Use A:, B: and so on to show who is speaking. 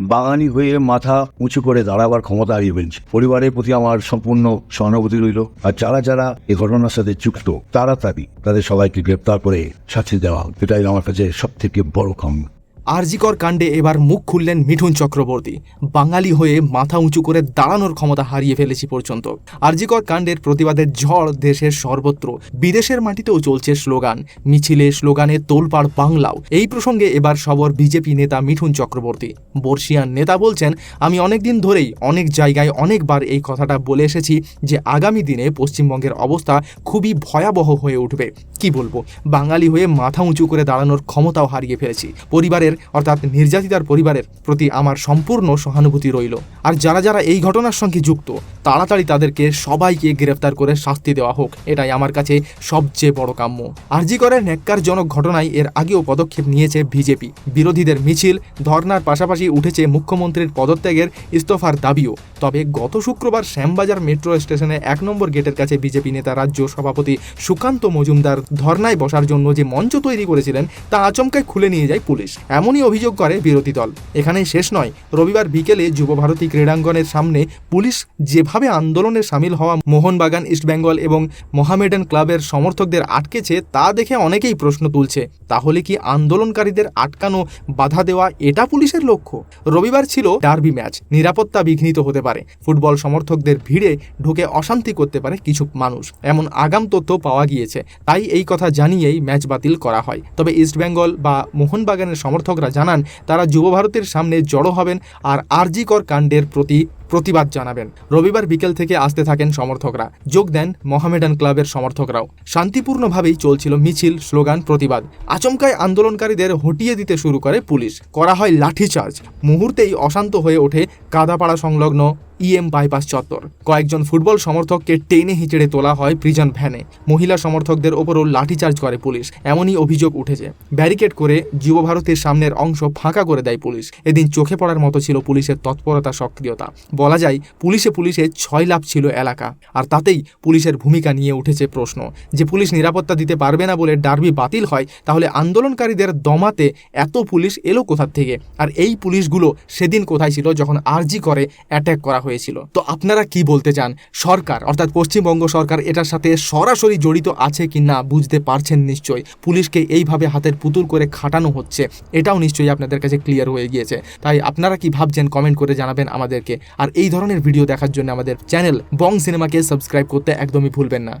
A: বাঙালি হয়ে মাথা উঁচু করে দাঁড়াবার ক্ষমতা হারিয়ে ফেলছে পরিবারের প্রতি আমার সম্পূর্ণ সহানুভূতি রইল আর যারা যারা এ ঘটনার সাথে যুক্ত তাড়াতাড়ি তাদের সবাইকে গ্রেপ্তার করে শাস্তি দেওয়া। এটাই আমার কাছে সব থেকে বড় কাম্য
B: আরজিকর কাণ্ডে এবার মুখ খুললেন মিঠুন চক্রবর্তী। বাঙালি হয়ে মাথা উঁচু করে দাঁড়ানোর ক্ষমতা হারিয়ে ফেলেছি পর্যন্ত। আরজিকর কাণ্ডের প্রতিবাদের ঝড় দেশের সর্বত্র, বিদেশের মাটিতেও চলছে স্লোগান, মিছিলে স্লোগানে তোলপাড় বাংলাও। এই প্রসঙ্গে এবার সবর বিজেপি নেতা মিঠুন চক্রবর্তী। বর্ষিয়ান নেতা বলছেন, আমি অনেকদিন ধরেই অনেক জায়গায় অনেকবার এই কথাটা বলে এসেছি যে আগামী দিনে পশ্চিমবঙ্গের অবস্থা খুবই ভয়াবহ হয়ে উঠবে। কি বলব? বাঙালি হয়ে মাথা উঁচু করে দাঁড়ানোর ক্ষমতাও হারিয়ে ফেলেছি। পরিবারের অর্থাৎ নির্যাতিতার পরিবারের প্রতি আমার সম্পূর্ণ সহানুভূতি রইল। আর যারা যারা এই ঘটনার সঙ্গে যুক্ত, তাড়াতাড়ি তাদেরকে সবাইকে গ্রেফতার করে শাস্তি দেওয়া হোক, এটাই আমার কাছে সবচেয়ে বড় কাম্য। আরজিকরের ন্যাক্কারজনক ঘটনায় এর আগেও পদক্ষেপ নিয়েছে বিজেপি। বিরোধীদের মিছিল, ধর্নার পাশাপাশি উঠেছে মুখ্যমন্ত্রীর পদত্যাগের ইস্তফার দাবিও। তবে গত শুক্রবার শ্যামবাজার মেট্রো স্টেশনে এক নম্বর গেটের কাছে বিজেপি নেতা রাজ্য সভাপতি সুকান্ত মজুমদার ধর্নায় বসার জন্য যে মঞ্চ তৈরি করেছিলেন, তা আচমকায় খুলে নিয়ে যায় পুলিশ। এমনই অভিযোগ করে বিরোধী দল। এখানেই শেষ নয়, রবিবার বিকেলে যুবভারতী ক্রীড়াঙ্গনের সামনে পুলিশ যেভাবে আন্দোলনে সামিল হওয়া মোহনবাগান ইস্টবেঙ্গল এবং মোহামেডান ক্লাবের সমর্থকদের আটকেছে, তা দেখে অনেকেই প্রশ্ন তুলছে, তাহলে কি আন্দোলনকারীদের আটকানো বাধা দেওয়া এটা পুলিশের লক্ষ্য? রবিবার ছিল ডার্বি ম্যাচ, নিরাপত্তা বিঘ্নিত হতে পারে, ফুটবল সমর্থকদের ভিড়ে ঢুকে অশান্তি করতে পারে কিছু মানুষ, এমন আগাম তথ্য পাওয়া গিয়েছে, তাই এই কথা জানিয়েই ম্যাচ বাতিল করা হয়। তবে ইস্টবেঙ্গল বা মোহনবাগানের সমর্থকরা জানান তারা যুব ভারতের সামনে জড়ো হবেন আর আরজিকর কাণ্ডের প্রতি প্রতিবাদ জানাবেন। রবিবার বিকেল থেকে আসতে থাকেন সমর্থকরা। যোগ দেন মোহামেডান ক্লাবের সমর্থকরাও। শান্তিপূর্ণভাবেই চলছিল মিছিল, স্লোগান, প্রতিবাদ। আচমকায় আন্দোলনকারীদের হটিয়ে দিতে শুরু করে পুলিশ। করা হয় লাঠিচার্জ মুহূর্তেই অশান্ত হয়ে ওঠে কাদাপাড়া সংলগ্ন ইএম বাইপাস চত্বর। কয়েকজন ফুটবল সমর্থককে টেনে হিচড়ে তোলা হয় প্রিজন ভ্যানে। মহিলা সমর্থকদের ওপরও লাঠিচার্জ করে পুলিশ। এমনই অভিযোগ উঠেছে। ব্যারিকেড করে যুব ভারতের সামনের অংশ ফাঁকা করে দেয় পুলিশ। এদিন চোখে পড়ার মতো ছিল পুলিশের তৎপরতা, সক্রিয়তা। বলা যায়, পুলিশে পুলিশে ছয় লাভ ছিল এলাকা। আর তাতেই পুলিশের ভূমিকা নিয়ে উঠেছে প্রশ্ন। যে পুলিশ নিরাপত্তা দিতে পারবে না বলে ডার্বি বাতিল হয়, তাহলে আন্দোলনকারীদের দমাতে এত পুলিশ এলো কোথা থেকে? আর এই পুলিশগুলো সেদিন কোথায় ছিল যখন আরজি করে অ্যাটাক করা হয়েছিল? তো আপনারা কি বলতে চান? সরকার, অর্থাৎ পশ্চিমবঙ্গ সরকার এটার সাথে সরাসরি জড়িত আছে কি না বুঝতে পারছেন নিশ্চয়ই। পুলিশকে এইভাবে হাতের পুতুল করে খাটানো হচ্ছে, এটাও নিশ্চয়ই আপনাদের কাছে ক্লিয়ার হয়ে গিয়েছে। তাই আপনারা কি ভাবছেন কমেন্ট করে জানাবেন আমাদেরকে। আর এই ধরনের ভিডিও দেখার জন্য আমাদের চ্যানেল বং সিনেমাকে সাবস্ক্রাইব করতে একদমই ভুলবেন না।